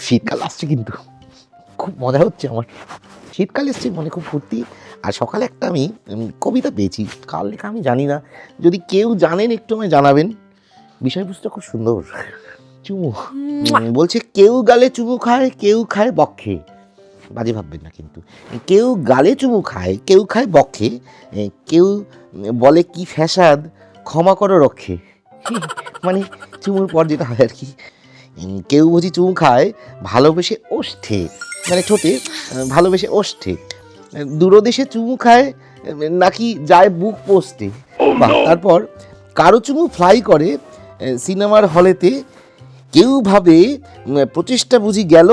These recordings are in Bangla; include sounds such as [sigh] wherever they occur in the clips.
শীতকাল আসছে কিন্তু। খুব মজা হচ্ছে আমার। শীতকাল এসছে মনে খুব ফুর্তি। আর সকালে একটা আমি কবিতা পেয়েছি। কাল লেখা আমি জানি না। যদি কেউ জানেন একটু আমায় জানাবেন। বিষয়বস্তুটা খুব সুন্দর। চুমু। বলছে কেউ গালে চুমু খায় কেউ খায় বক্ষে। বাজে ভাববেন না কিন্তু। কেউ গালে চুমু খায় কেউ খায় বক্ষে। কেউ বলে কি ফ্যাসাদ ক্ষমা করো রক্ষে। মানে চুমুর পর যেটা হয় আর কি। কেউ বুঝি চুমু খায়, ভালোবেসে ওষ্ঠে। মানে ঠোঁটে ভালোবেসে ওষ্ঠে। দূরদেশে চুমু খায় নাকি যায় বুক পোস্টে তারপর কারও চুমু ফ্লাই করে সিনেমার হলেতে কেউ ভাবে প্রচেষ্টা বুঝি গেল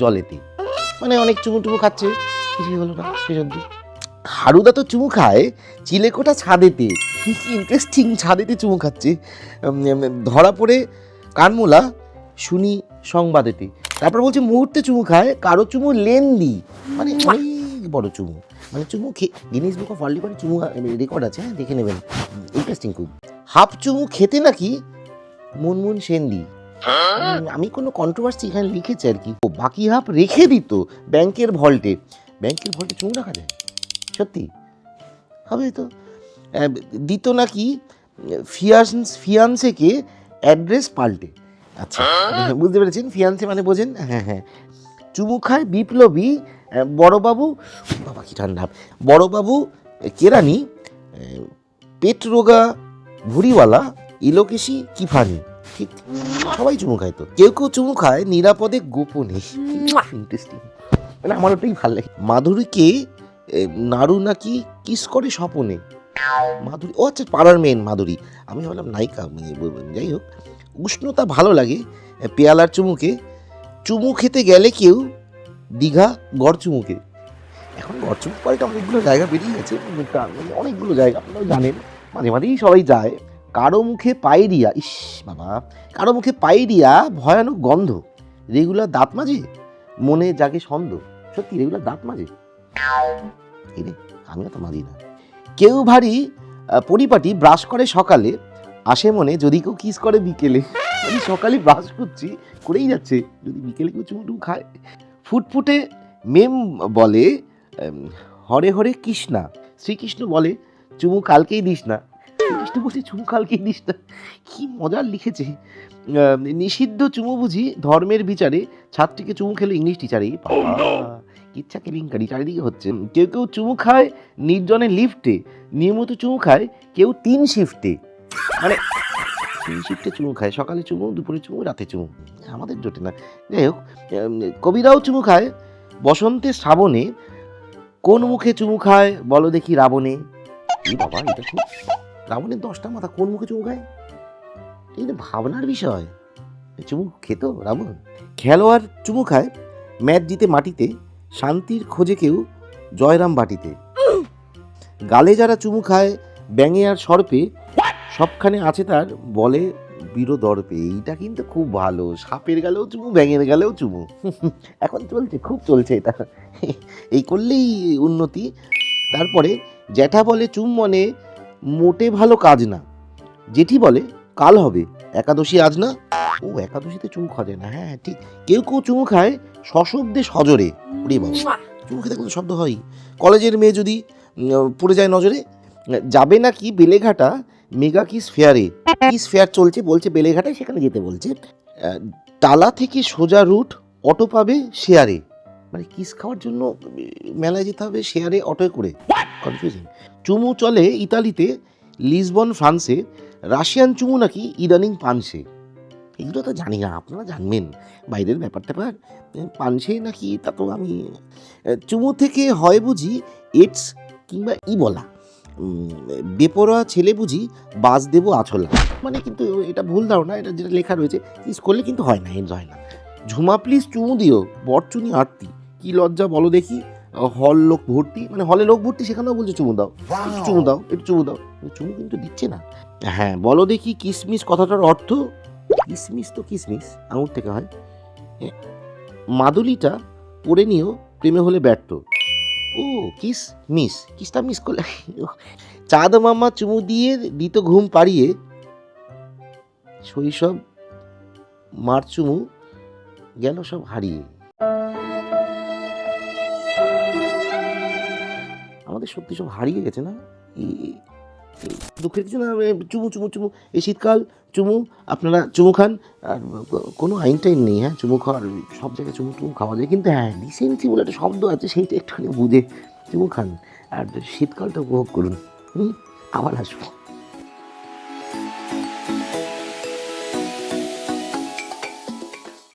জলেতে। মানে অনেক চুমু টুমু খাচ্ছে, কিছুই হলো না অব্দি হারুদা তো চুমু খায় চিলেকোটা ছাদেতে। ইন্টারেস্টিং ছাদেতে চুমু খাচ্ছে। ধরা পড়ে কানমুলা শুনি সংবাদেতে। তারপর বলছে মুহূর্তে চুমু খায় কারও চুমু লেন্দি মানে অনেক বড় চুমু। মানে চুমু খে গিনিস বুক অফ ওয়ার্ল্ড রেকর্ডে চুমু রেকর্ড আছে হ্যাঁ দেখে নেবেন। ইন্টারেস্টিং খুব। হাফ চুমু খেতে নাকি মুনমুন সেনদি উম, আমি কোনো কন্ট্রোভার্সি এখানে লিখেছি আর কি। ও বাকি হাফ রেখে দিত ব্যাংকের ভল্টে। ব্যাংকের ভল্টে চুমু রাখা যায়? সত্যি? হবে তো। দিত নাকি ফিয়ান্স ফিয়ান্সেকে অ্যাড্রেস পাল্টে। আচ্ছা বুঝতে পেরেছেন? ফিয়ান্সে মানে বোঝেন? হ্যাঁ হ্যাঁ। চুমু খায় বিপ্লবী বড়বাবু বাবা কি ঠান্ডা। বড়বাবু কেরানি আহ, পেট রোগা ভুড়িওয়ালা ইলোকেশি কিফানি। ঠিক সবাই চুমু খায় তো। কেউ কেউ চুমু খায় নিরাপদে গোপনে। ইন্টারেস্টিং মানে আমার ওটাই ভালো লাগে। মাধুরীকে নাড়ু নাকি কিস করে স্বপনে? মাধুরী ও আচ্ছা পাড়ার মেন মাধুরী। আমি ভাবলাম নায়িকা মানে যাই হোক। উষ্ণতা ভালো লাগে পেয়ালার চুমুকে। চুমু খেতে গেলে কেউ দীঘা, গড় চুমুকে। এখন গড় চুমুক পরে তো অনেকগুলো জায়গা বেরিয়ে গেছে মানে অনেকগুলো জায়গা, আপনারাও জানেন। মাঝে মাঝেই সবাই যায়। কারও মুখে পাইরিয়া ইস বাবা, কারও মুখে পাইরিয়া ভয়ানক গন্ধ। রেগুলার দাঁত মাঝে, মনে জাগে সন্দেহ সত্যি, রেগুলার দাঁত মাঝে। আমিও তো মাঝি না। কেউ ভারী পরিপাটি ব্রাশ করে সকালে আসে মনে যদি কেউ কিস করে বিকেলে। আমি সকালে ব্রাশ করছি করেই যাচ্ছে। যদি বিকেলে কেউ চুমু টুমু খায়। ফুটফুটে মেম বলে হরে হরে কৃষ্ণা। শ্রীকৃষ্ণ বলে চুমু কালকেই দিস না। শ্রীকৃষ্ণ বলছে চুমু কালকেই দিস না। কি মজার লিখেছে। নিষিদ্ধ চুমু বুঝি ধর্মের বিচারে ছাত্রীকে চুমু খেলো ইংলিশ টিচারে ইচ্ছা কেলেঙ্কারি চারিদিকে হচ্ছে। কেউ কেউ চুমু খায় নির্জনে লিফটে নিয়মিত চুমু খায় কেউ তিন শিফটে মানে তিন শিফটে চুমু খায়, সকালে চুমু, দুপুরে চুমু, রাতে চুমু। আমাদের জোটে না। যাই হোক কবিরাও চুমু খায়, বসন্তে শ্রাবণে কোন মুখে চুমু খায় বলো দেখি রাবণে? এই বাবা, এটা খুব রাবণের দশটা মাথা কোন মুখে চুমু খায়? তো ভাবনার বিষয়। চুমু খেত রাবণ? খেলোয়াড় চুমু খায় ম্যাচ জিতে মাটিতে, শান্তির খোঁজে কেউ জয়রাম বাটিতে। গালে যারা চুমু খায় ব্যাঙে আর সর্পে সবখানে আছে তার বলে বীরো দর্পে এইটা কিন্তু খুব ভালো। সাপের গেলেও চুমু ব্যাঙের গেলেও চুমু। এখন চলছে খুব চলছে এটা। এই করলেই উন্নতি। তারপরে জ্যাঠা বলে চুম মনে মোটে ভালো কাজ না। জেঠি বলে কাল হবে। একাদশী আজ না? ও একাদশীতে চুমু খাওয়া যায় না। হ্যাঁ হ্যাঁ, ঠিক। কেউ কেউ চুমু খায় সশব্দে সজরে। ওরে বাবা চুমু খেতে কোনো শব্দ হয়? কলেজের মেয়ে যদি পড়ে যায় নজরে যাবে নাকি বেলেঘাটা? মেগা কিস ফেয়ারে কিস ফেয়ার চলছে বলছে বেলেঘাটায় সেখানে যেতে বলছে। টালা থেকে সোজা রুট অটো পাবে শেয়ারে। মানে কিস খাওয়ার জন্য মেলায় যেতে হবে শেয়ারে অটোয় করে। কনফিউজিং চুমু চলে ইতালিতে লিসবন ফ্রান্সে রাশিয়ান চুমু নাকি ইদানিং পানসে এগুলো তো জানি না আপনারা জানবেন। বাইরের ব্যাপার ট্যাপার পানসে নাকি তা তো আমি চুমু থেকে হয় বুঝি এডস কিংবা ই বলা উম, বেপরোয়া ছেলে বুঝি বাস দেবো আছলা মানে কিন্তু এটা ভুল ধারণা, এটা যেটা লেখা রয়েছে কিস করলে কিন্তু হয় না এন্স হয় না। ঝুমা প্লিজ চুমু দিও, বরচুনি আরতি। কি লজ্জা বলো দেখি, হল লোক ভর্তি মানে হলে লোক ভর্তি সেখানেও বলছে চুমু দাও। চুমু দাও, একটু চুমু দাও। চুমু কিন্তু দিচ্ছে না। হ্যাঁ বলো দেখি কিসমিস কথাটার অর্থ? কিসমিস তো কিসমিস, আঙুর থেকে হয়। মাদুলিটা পড়ে নিও, প্রেমে হলে ব্যর্থ। ও কিস মিস কিসটা মিস করলে [laughs] চাঁদ মামা চুমু দিয়ে দিত ঘুম পাড়িয়ে। শৈশব মার চুমু গেল সব হারিয়ে। আমাদের সত্যি সব হারিয়ে গেছে না? দুঃখের কিছু না চুমু চুমু চুমু। এই শীতকাল, চুমু, আপনারা চুমু খান। আর কোনো আইন টাইন নেই হ্যাঁ? চুমু খাওয়ার, সব জায়গায় চুমু চুমু খাওয়া যায়। কিন্তু হ্যাঁ রিসেন্সি বলে একটা শব্দ আছে, সেইটা একটুখানি বুঝে চুমু খান। আর শীতকালটা উপভোগ করুন। হুম? আবার আসব।